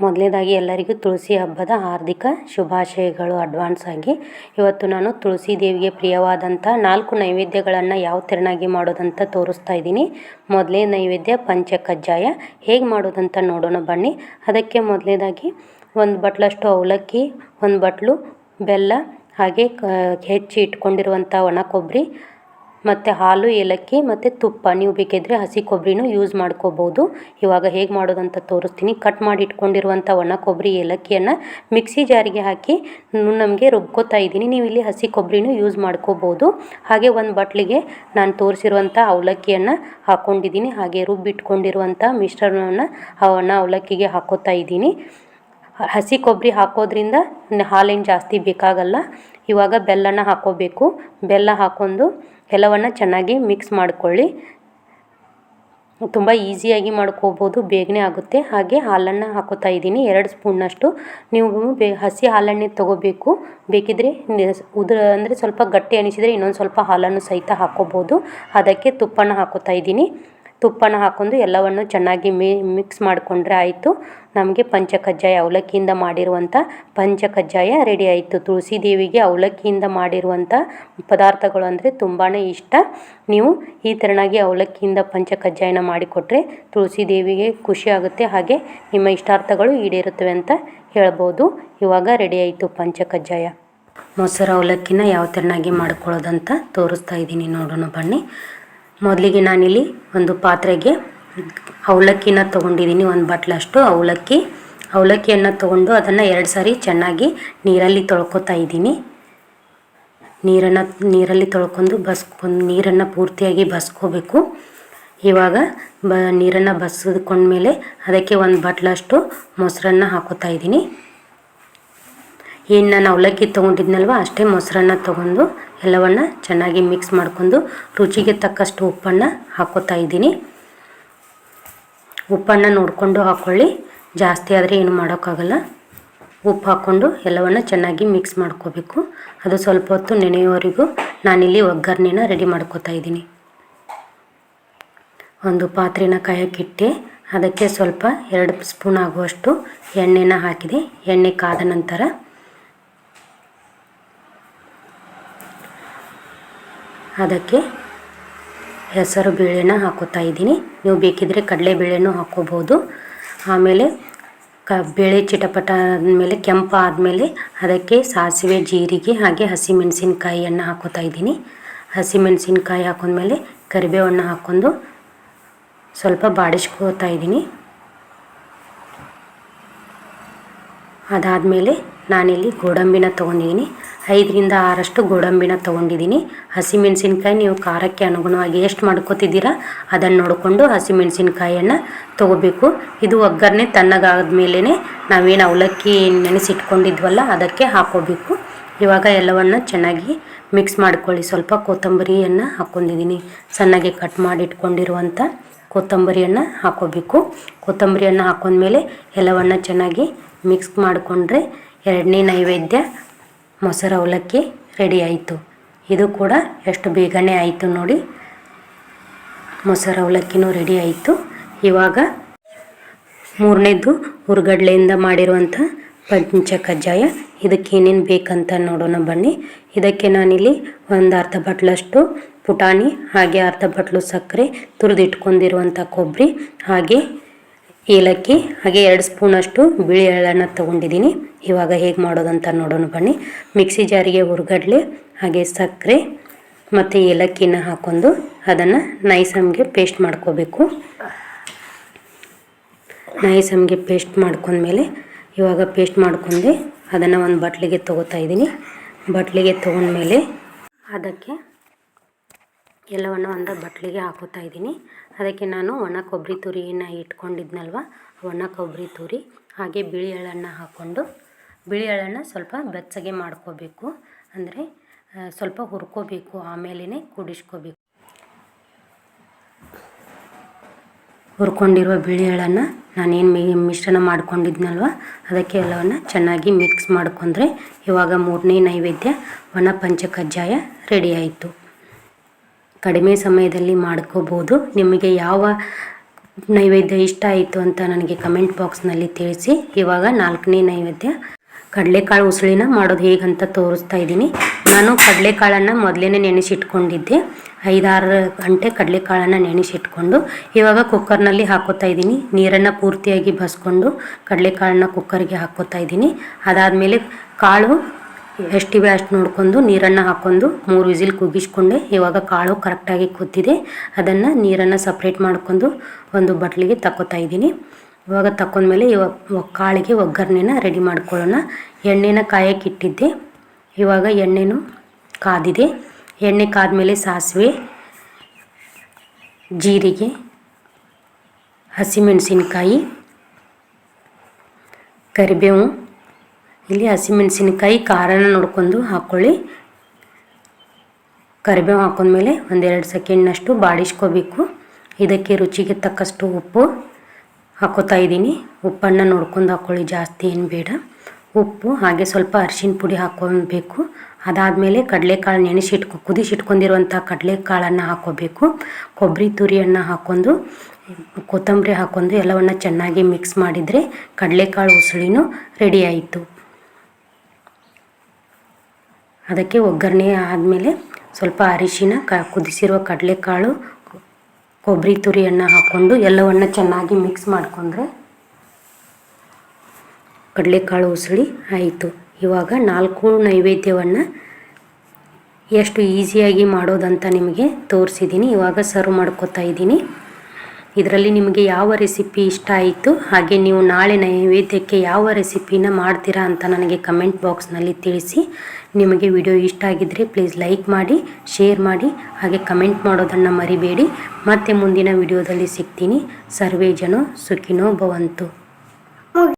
ಮೊದಲನೇದಾಗಿ ಎಲ್ಲರಿಗೂ ತುಳಸಿ ಹಬ್ಬದ ಹಾರ್ದಿಕ ಶುಭಾಶಯಗಳು ಅಡ್ವಾನ್ಸ್ ಆಗಿ. ಇವತ್ತು ನಾನು ತುಳಸಿ ದೇವಿಗೆ ಪ್ರಿಯವಾದಂಥ ನಾಲ್ಕು ನೈವೇದ್ಯಗಳನ್ನು ಯಾವ ತೆರನಾಗಿ ಮಾಡೋದಂತ ತೋರಿಸ್ತಾ ಇದ್ದೀನಿ. ಮೊದಲೇ ನೈವೇದ್ಯ ಪಂಚ ಕಜ್ಜಾಯ ಹೇಗೆ ಮಾಡೋದಂತ ನೋಡೋಣ ಬನ್ನಿ. ಅದಕ್ಕೆ ಮೊದಲನೇದಾಗಿ ಒಂದು ಬಟ್ಲಷ್ಟು ಅವಲಕ್ಕಿ, ಒಂದು ಬಟ್ಲು, ಬೆಲ್ಲ, ಹಾಗೆ ಹೆಚ್ಚಿ ಇಟ್ಕೊಂಡಿರುವಂಥ ಒಣ ಕೊಬ್ಬರಿ ಮತ್ತು ಹಾಲು, ಏಲಕ್ಕಿ ಮತ್ತು ತುಪ್ಪ. ನೀವು ಬೇಕಿದ್ದರೆ ಹಸಿ ಕೊಬ್ಬರಿನೂ ಯೂಸ್ ಮಾಡ್ಕೋಬೋದು. ಇವಾಗ ಹೇಗೆ ಮಾಡೋದಂತ ತೋರಿಸ್ತೀನಿ. ಕಟ್ ಮಾಡಿ ಇಟ್ಕೊಂಡಿರುವಂಥ ಒಣ ಕೊಬ್ಬರಿ ಏಲಕ್ಕಿಯನ್ನು ಮಿಕ್ಸಿ ಜಾರಿಗೆ ಹಾಕಿ ನಮಗೆ ರುಬ್ಕೋತಾ ಇದ್ದೀನಿ. ನೀವು ಇಲ್ಲಿ ಹಸಿ ಕೊಬ್ಬರಿನೂ ಯೂಸ್ ಮಾಡ್ಕೋಬೋದು. ಹಾಗೆ ಒಂದು ಬಟ್ಲಿಗೆ ನಾನು ತೋರಿಸಿರುವಂಥ ಅವಲಕ್ಕಿಯನ್ನು ಹಾಕ್ಕೊಂಡಿದ್ದೀನಿ ಹಾಗೆ ರುಬ್ಬಿಟ್ಕೊಂಡಿರುವಂಥ ಮಿಶ್ರಣವನ್ನು ಆ ಒಣ ಅವಲಕ್ಕಿಗೆ ಹಾಕೋತಾ ಇದ್ದೀನಿ. ಹಸಿ ಕೊಬ್ಬರಿ ಹಾಕೋದ್ರಿಂದ ಹಾಲೇನು ಜಾಸ್ತಿ ಬೇಕಾಗಲ್ಲ. ಇವಾಗ ಬೆಲ್ಲನ ಹಾಕೋಬೇಕು. ಬೆಲ್ಲ ಹಾಕೊಂಡು ಎಲ್ಲವನ್ನು ಚೆನ್ನಾಗಿ ಮಿಕ್ಸ್ ಮಾಡಿಕೊಳ್ಳಿ. ತುಂಬ ಈಸಿಯಾಗಿ ಮಾಡ್ಕೋಬೋದು, ಬೇಗನೆ ಆಗುತ್ತೆ. ಹಾಗೆ ಹಾಲನ್ನು ಹಾಕೋತಾ ಇದ್ದೀನಿ. ಎರಡು ಸ್ಪೂನ್ನಷ್ಟು ನೀವು ಬೇ, ಹಸಿ ಹಾಲನ್ನೇ ತೊಗೋಬೇಕು. ಬೇಕಿದ್ರೆ ಉದ್ರ, ಅಂದರೆ ಸ್ವಲ್ಪ ಗಟ್ಟಿ ಅನಿಸಿದರೆ ಇನ್ನೊಂದು ಸ್ವಲ್ಪ ಹಾಲನ್ನು ಸಹಿತ ಹಾಕೋಬೋದು. ಅದಕ್ಕೆ ತುಪ್ಪನ ಹಾಕೋತಾ ಇದ್ದೀನಿ. ತುಪ್ಪನ ಹಾಕೊಂಡು ಎಲ್ಲವನ್ನು ಚೆನ್ನಾಗಿ ಮಿಕ್ಸ್ ಮಾಡಿಕೊಂಡ್ರೆ ಆಯಿತು. ನಮಗೆ ಪಂಚಕಜ್ಜಾಯ ಅವಲಕ್ಕಿಯಿಂದ ಮಾಡಿರುವಂಥ ಪಂಚಕಜ್ಜಾಯ ರೆಡಿ ಆಯಿತು. ತುಳಸಿ ದೇವಿಗೆ ಅವಲಕ್ಕಿಯಿಂದ ಮಾಡಿರುವಂಥ ಪದಾರ್ಥಗಳು ಅಂದರೆ ತುಂಬಾ ಇಷ್ಟ. ನೀವು ಈ ಥರನಾಗಿ ಅವಲಕ್ಕಿಯಿಂದ ಪಂಚಕಜ್ಜಾಯನ ಮಾಡಿಕೊಟ್ರೆ ತುಳಸಿ ದೇವಿಗೆ ಖುಷಿ ಆಗುತ್ತೆ. ಹಾಗೆ ನಿಮ್ಮ ಇಷ್ಟಾರ್ಥಗಳು ಈಡೇರುತ್ತವೆ ಅಂತ ಹೇಳ್ಬೋದು. ಇವಾಗ ರೆಡಿ ಆಯಿತು ಪಂಚಕಜ್ಜಾಯ. ಮೊಸರು ಅವಲಕ್ಕಿನ ಯಾವ ಥರನಾಗಿ ಮಾಡ್ಕೊಳ್ಳೋದಂತ ತೋರಿಸ್ತಾ ಇದ್ದೀನಿ ನೋಡೋಣ ಬನ್ನಿ. ಮೊದಲಿಗೆ ನಾನಿಲ್ಲಿ ಒಂದು ಪಾತ್ರೆಗೆ ಅವಲಕ್ಕಿನ ತೊಗೊಂಡಿದ್ದೀನಿ, ಒಂದು ಬಟ್ಲಷ್ಟು ಅವಲಕ್ಕಿ. ಅವಲಕ್ಕಿಯನ್ನು ತೊಗೊಂಡು ಅದನ್ನು ಎರಡು ಸಾರಿ ಚೆನ್ನಾಗಿ ನೀರಲ್ಲಿ ತೊಳ್ಕೊತಾ ಇದ್ದೀನಿ. ನೀರನ್ನು, ನೀರಲ್ಲಿ ತೊಳ್ಕೊಂಡು ಬಸ್ಕೊಂಡು, ನೀರನ್ನು ಪೂರ್ತಿಯಾಗಿ ಬಸ್ಕೋಬೇಕು. ಇವಾಗ ಬ, ನೀರನ್ನು ಬಸ್ಕೊಂಡ್ಮೇಲೆ ಅದಕ್ಕೆ ಒಂದು ಬಟ್ಲಷ್ಟು ಮೊಸರನ್ನ ಹಾಕೋತಾ ಇದ್ದೀನಿ. ಏನು ನಾನು ಅವಲಕ್ಕಿ ತೊಗೊಂಡಿದ್ನಲ್ವ, ಅಷ್ಟೇ ಮೊಸರನ್ನ ತೊಗೊಂಡು ಎಲ್ಲವನ್ನು ಚೆನ್ನಾಗಿ ಮಿಕ್ಸ್ ಮಾಡ್ಕೊಂಡು ರುಚಿಗೆ ತಕ್ಕಷ್ಟು ಉಪ್ಪನ್ನು ಹಾಕೋತಾ ಇದ್ದೀನಿ. ಉಪ್ಪನ್ನು ನೋಡಿಕೊಂಡು ಹಾಕ್ಕೊಳ್ಳಿ ಜಾಸ್ತಿ ಆದರೆ ಏನು ಮಾಡೋಕ್ಕಾಗಲ್ಲ. ಉಪ್ಪು ಹಾಕ್ಕೊಂಡು ಎಲ್ಲವನ್ನು ಚೆನ್ನಾಗಿ ಮಿಕ್ಸ್ ಮಾಡ್ಕೋಬೇಕು. ಅದು ಸ್ವಲ್ಪ ಹೊತ್ತು ನೆನೆಯೋವರೆಗೂ ನಾನಿಲ್ಲಿ ಒಗ್ಗರಣೆನ ರೆಡಿ ಮಾಡ್ಕೋತಾ ಇದ್ದೀನಿ. ಒಂದು ಪಾತ್ರೆನ ಕಾಯೋಕ್ಕಿಟ್ಟೆ ಅದಕ್ಕೆ ಸ್ವಲ್ಪ ಎರಡು ಸ್ಪೂನ್ ಆಗುವಷ್ಟು ಎಣ್ಣೆನ ಹಾಕಿದೆ. ಎಣ್ಣೆ ಕಾದ ನಂತರ ಅದಕ್ಕೆ ಹೆಸರು ಬೇಳೆನ ಹಾಕೋತಾ ಇದ್ದೀನಿ. ನೀವು ಬೇಕಿದ್ದರೆ ಕಡಲೆಬೇಳೆನೂ ಹಾಕೋಬೋದು ಆಮೇಲೆ ಕ ಬೇಳೆ ಚಿಟಪಟ ಆದಮೇಲೆ ಕೆಂಪು ಆದಮೇಲೆ ಅದಕ್ಕೆ ಸಾಸಿವೆ, ಜೀರಿಗೆ ಹಾಗೆ ಹಸಿಮೆಣಸಿನ್ಕಾಯಿಯನ್ನು ಹಾಕೋತಾ ಇದ್ದೀನಿ. ಹಸಿಮೆಣಸಿನ್ಕಾಯಿ ಹಾಕೊಂಡ್ಮೇಲೆ ಕರಿಬೇವನ್ನು ಹಾಕ್ಕೊಂಡು ಸ್ವಲ್ಪ ಬಾಡಿಸ್ಕೋತಾ ಇದ್ದೀನಿ. ಅದಾದಮೇಲೆ ನಾನಿಲ್ಲಿ ಗೋಡಂಬಿನ ತೊಗೊಂಡಿದ್ದೀನಿ. ಐದರಿಂದ ಆರಷ್ಟು ಗೋಡಂಬಿನ ತೊಗೊಂಡಿದ್ದೀನಿ. ಹಸಿಮೆಣಸಿನ್ಕಾಯಿ ನೀವು ಖಾರಕ್ಕೆ ಅನುಗುಣವಾಗಿ ಎಷ್ಟು ಮಾಡ್ಕೋತಿದ್ದೀರಾ ಅದನ್ನು ನೋಡಿಕೊಂಡು ಹಸಿಮೆಣಸಿನ್ಕಾಯನ್ನು ತೊಗೋಬೇಕು. ಇದು ಒಗ್ಗರಣೆ ತಣ್ಣಗಾದ ಮೇಲೇ ನಾವೇನು ಅವಲಕ್ಕಿ ನೆನೆಸಿಟ್ಕೊಂಡಿದ್ವಲ್ಲ ಅದಕ್ಕೆ ಹಾಕೋಬೇಕು. ಇವಾಗ ಎಲ್ಲವನ್ನು ಚೆನ್ನಾಗಿ ಮಿಕ್ಸ್ ಮಾಡ್ಕೊಳ್ಳಿ. ಸ್ವಲ್ಪ ಕೊತ್ತಂಬರಿಯನ್ನು ಹಾಕ್ಕೊಂಡಿದ್ದೀನಿ ಸಣ್ಣಗೆ ಕಟ್ ಮಾಡಿ ಇಟ್ಕೊಂಡಿರುವಂಥ ಕೊತ್ತಂಬರಿಯನ್ನು ಹಾಕೋಬೇಕು. ಕೊತ್ತಂಬರಿಯನ್ನು ಹಾಕೊಂಡ್ಮೇಲೆ ಎಲ್ಲವನ್ನು ಚೆನ್ನಾಗಿ ಮಿಕ್ಸ್ ಮಾಡಿಕೊಂಡ್ರೆ ಎರಡನೇ ನೈವೇದ್ಯ ಮೊಸರು ಅವಲಕ್ಕಿ ರೆಡಿ ಆಯಿತು. ಇದು ಕೂಡ ಎಷ್ಟು ಬೇಗನೆ ಆಯಿತು ನೋಡಿ. ಮೊಸರು ಅವಲಕ್ಕಿನೂ ರೆಡಿ ಆಯಿತು. ಇವಾಗ ಮೂರನೇದು ಹುರ್ಗಡ್ಲೆಯಿಂದ ಮಾಡಿರುವಂಥ ಪಂಚ ಕಜ್ಜಾಯ. ಇದಕ್ಕೆ ಏನೇನು ಬೇಕಂತ ನೋಡೋಣ ಬನ್ನಿ. ಇದಕ್ಕೆ ನಾನಿಲ್ಲಿ ಒಂದು ಅರ್ಧ ಬಟ್ಲಷ್ಟು ಪುಟಾಣಿ, ಹಾಗೆ ಅರ್ಧ ಬಟ್ಲು ಸಕ್ಕರೆ ತುರಿದಿಟ್ಕೊಂಡಿರುವಂಥ ಕೊಬ್ಬರಿ, ಹಾಗೆ ಏಲಕ್ಕಿ, ಹಾಗೆ ಎರಡು ಸ್ಪೂನಷ್ಟು ಬಿಳಿ ಎಳ್ಳನ್ನ ತೊಗೊಂಡಿದ್ದೀನಿ. ಇವಾಗ ಹೇಗೆ ಮಾಡೋದಂತ ನೋಡೋಣ ಬನ್ನಿ. ಮಿಕ್ಸಿ ಜಾರಿಗೆ ಹುರ್ಗಡ್ಲೆ, ಹಾಗೆ ಸಕ್ಕರೆ ಮತ್ತು ಏಲಕ್ಕಿನ ಹಾಕ್ಕೊಂಡು ಅದನ್ನು ನೈಸಮ್ಗೆ ಪೇಸ್ಟ್ ಮಾಡ್ಕೋಬೇಕು. ನೈಸಮ್ಗೆ ಪೇಸ್ಟ್ ಮಾಡ್ಕೊಂಡ್ಮೇಲೆ ಇವಾಗ ಪೇಸ್ಟ್ ಮಾಡ್ಕೊಂಡೆ. ಅದನ್ನು ಒಂದು ಬಟ್ಲಿಗೆ ತೊಗೋತಾ ಇದ್ದೀನಿ. ಬಟ್ಲಿಗೆ ತೊಗೊಂಡ್ಮೇಲೆ ಅದಕ್ಕೆ ಎಲ್ಲವನ್ನು ಒಂದು ಬಟ್ಲಿಗೆ ಹಾಕೋತಾ ಇದ್ದೀನಿ. ಅದಕ್ಕೆ ನಾನು ಒಣ ಕೊಬ್ಬರಿ ತುರಿಯನ್ನು ಇಟ್ಕೊಂಡಿದ್ನಲ್ವ? ಒಣ ಕೊಬ್ಬರಿ ತುರಿ, ಹಾಗೆ ಬಿಳಿ ಎಳ್ಳನ್ನು ಹಾಕ್ಕೊಂಡು ಬಿಳಿ ಎಳ್ಳನ್ನು ಸ್ವಲ್ಪ ಬೆಚ್ಚಗೆ ಮಾಡ್ಕೋಬೇಕು. ಅಂದರೆ ಸ್ವಲ್ಪ ಹುರ್ಕೋಬೇಕು ಆಮೇಲೆ ಕೂಡಿಸ್ಕೋಬೇಕು ಹುರ್ಕೊಂಡಿರುವ ಬಿಳಿ ಎಳ್ಳನ್ನು ನಾನೇನು ಮಿ, ಮಿಶ್ರಣ ಮಾಡ್ಕೊಂಡಿದ್ನಲ್ವ? ಅದಕ್ಕೆ ಎಲ್ಲವನ್ನು ಚೆನ್ನಾಗಿ ಮಿಕ್ಸ್ ಮಾಡ್ಕೊಂಡ್ರೆ ಇವಾಗ ಮೂರನೇ ನೈವೇದ್ಯ ಒಣ ಪಂಚಕಜ್ಜಾಯ ರೆಡಿ ಕಡಿಮೆ ಸಮಯದಲ್ಲಿ ಮಾಡ್ಕೋಬೋದು. ನಿಮಗೆ ಯಾವ ನೈವೇದ್ಯ ಇಷ್ಟ ಆಯಿತು ಅಂತ ನನಗೆ ಕಮೆಂಟ್ ಬಾಕ್ಸ್ನಲ್ಲಿ ತಿಳಿಸಿ. ಇವಾಗ ನಾಲ್ಕನೇ ನೈವೇದ್ಯ. ಕಡಲೆಕಾಳು ಉಸುಳಿನ ಮಾಡೋದು ಹೇಗಂತ ತೋರಿಸ್ತಾ ಇದ್ದೀನಿ. ನಾನು ಕಡಲೆಕಾಳನ್ನು ಮೊದಲೇ ನೆನೆಸಿಟ್ಕೊಂಡಿದ್ದೆ. ಐದಾರು ಗಂಟೆ ಕಡಲೆಕಾಳನ್ನು ನೆನೆಸಿಟ್ಕೊಂಡು, ಇವಾಗ ಕುಕ್ಕರ್ನಲ್ಲಿ ಹಾಕೋತಾ ಇದ್ದೀನಿ. ನೀರನ್ನು ಪೂರ್ತಿಯಾಗಿ ಬಸ್ಕೊಂಡು ಕಡಲೆಕಾಳನ್ನ ಕುಕ್ಕರ್ಗೆ ಹಾಕೋತಾ ಇದ್ದೀನಿ. ಅದಾದಮೇಲೆ ಕಾಳು ಎಷ್ಟಿವೆ ಅಷ್ಟು ನೋಡ್ಕೊಂಡು ನೀರನ್ನು ಹಾಕ್ಕೊಂಡು ಮೂರು ವಿಸಿಲ್ ಕುಗ್ಗಿಸ್ಕೊಂಡೆ. ಇವಾಗ ಕಾಳು ಕರೆಕ್ಟಾಗಿ ಕೂತಿದೆ. ಅದನ್ನು ನೀರನ್ನು ಸಪ್ರೇಟ್ ಮಾಡ್ಕೊಂಡು ಒಂದು ಬಟ್ಲಿಗೆ ತಕ್ಕೋತಾ ಇದ್ದೀನಿ. ಇವಾಗ ತಕ್ಕೊಂಡ್ಮೇಲೆ ಇವಾಗ ಕಾಳಿಗೆ ಒಗ್ಗರಣೆನ ರೆಡಿ ಮಾಡ್ಕೊಳ್ಳೋಣ. ಎಣ್ಣೆನ ಕಾಯಕ್ಕೆ ಇಟ್ಟಿದ್ದೆ. ಇವಾಗ ಎಣ್ಣೆನೂ ಕಾದಿದೆ. ಎಣ್ಣೆ ಕಾದ್ಮೇಲೆ ಸಾಸಿವೆ, ಜೀರಿಗೆ, ಹಸಿಮೆಣಸಿನ್ಕಾಯಿ, ಕರಿಬೇವು ಇಲ್ಲಿ ಹಸಿಮೆಣಸಿನಕಾಯಿ ಖಾರನ ನೋಡ್ಕೊಂಡು ಹಾಕ್ಕೊಳ್ಳಿ ಕರಿಬೇವು ಹಾಕೊಂಡ್ಮೇಲೆ ಒಂದೆರಡು ಸೆಕೆಂಡ್ನಷ್ಟು ಬಾಡಿಸ್ಕೋಬೇಕು. ಇದಕ್ಕೆ ರುಚಿಗೆ ತಕ್ಕಷ್ಟು ಉಪ್ಪು ಹಾಕೋತಾ ಇದ್ದೀನಿ. ಉಪ್ಪನ್ನು ನೋಡ್ಕೊಂಡು ಹಾಕ್ಕೊಳ್ಳಿ ಜಾಸ್ತಿ ಏನು ಬೇಡ. ಉಪ್ಪು ಹಾಗೆ ಸ್ವಲ್ಪ ಅರಿಶಿನ ಪುಡಿ ಹಾಕೊಬೇಕು. ಅದಾದಮೇಲೆ ಕಡಲೆಕಾಳು ನೆನೆಸಿಟ್ಕೊ, ಕುದಿಸಿಟ್ಕೊಂಡಿರುವಂಥ ಕಡಲೆಕಾಳನ್ನು ಹಾಕೋಬೇಕು. ಕೊಬ್ಬರಿ ತುರಿಯನ್ನು ಹಾಕ್ಕೊಂಡು, ಕೊತ್ತಂಬರಿ ಹಾಕ್ಕೊಂಡು ಎಲ್ಲವನ್ನು ಚೆನ್ನಾಗಿ ಮಿಕ್ಸ್ ಮಾಡಿದರೆ ಕಡಲೆಕಾಳು ಉಸುಳಿನೂ ರೆಡಿ ಅದಕ್ಕೆ ಒಗ್ಗರಣೆ ಆದಮೇಲೆ ಸ್ವಲ್ಪ ಅರಿಶಿನ ಕ ಕುದಿಸಿರುವ ಕಡಲೆಕಾಳು, ಕೊಬ್ಬರಿ ತುರಿಯನ್ನು ಹಾಕ್ಕೊಂಡು ಎಲ್ಲವನ್ನು ಚೆನ್ನಾಗಿ ಮಿಕ್ಸ್ ಮಾಡಿಕೊಂಡ್ರೆ ಕಡಲೆಕಾಳು ಉಸುಳಿ ಆಯಿತು. ಇವಾಗ ನಾಲ್ಕು ನೈವೇದ್ಯವನ್ನು ಎಷ್ಟು ಈಸಿಯಾಗಿ ಮಾಡೋದಂತ ನಿಮಗೆ ತೋರಿಸಿದ್ದೀನಿ ಇವಾಗ ಸರ್ವ್ ಮಾಡ್ಕೋತಾ ಇದ್ದೀನಿ. ಇದರಲ್ಲಿ ನಿಮಗೆ ಯಾವ ರೆಸಿಪಿ ಇಷ್ಟ ಆಯಿತು? ಹಾಗೆ ನೀವು ನಾಳೆ ನೈವೇದ್ಯಕ್ಕೆ ಯಾವ ರೆಸಿಪಿನ ಮಾಡ್ತೀರಾ ಅಂತ ನನಗೆ ಕಮೆಂಟ್ ಬಾಕ್ಸ್ನಲ್ಲಿ ತಿಳಿಸಿ. ನಿಮಗೆ ವಿಡಿಯೋ ಇಷ್ಟ ಆಗಿದ್ದರೆ ಪ್ಲೀಸ್ ಲೈಕ್ ಮಾಡಿ, ಶೇರ್ ಮಾಡಿ, ಹಾಗೆ ಕಮೆಂಟ್ ಮಾಡೋದನ್ನು ಮರಿಬೇಡಿ. ಮತ್ತೆ ಮುಂದಿನ ವಿಡಿಯೋದಲ್ಲಿ ಸಿಗ್ತೀನಿ. ಸರ್ವೇ ಜನೋ ಸುಖಿನೋ ಭವಂತು.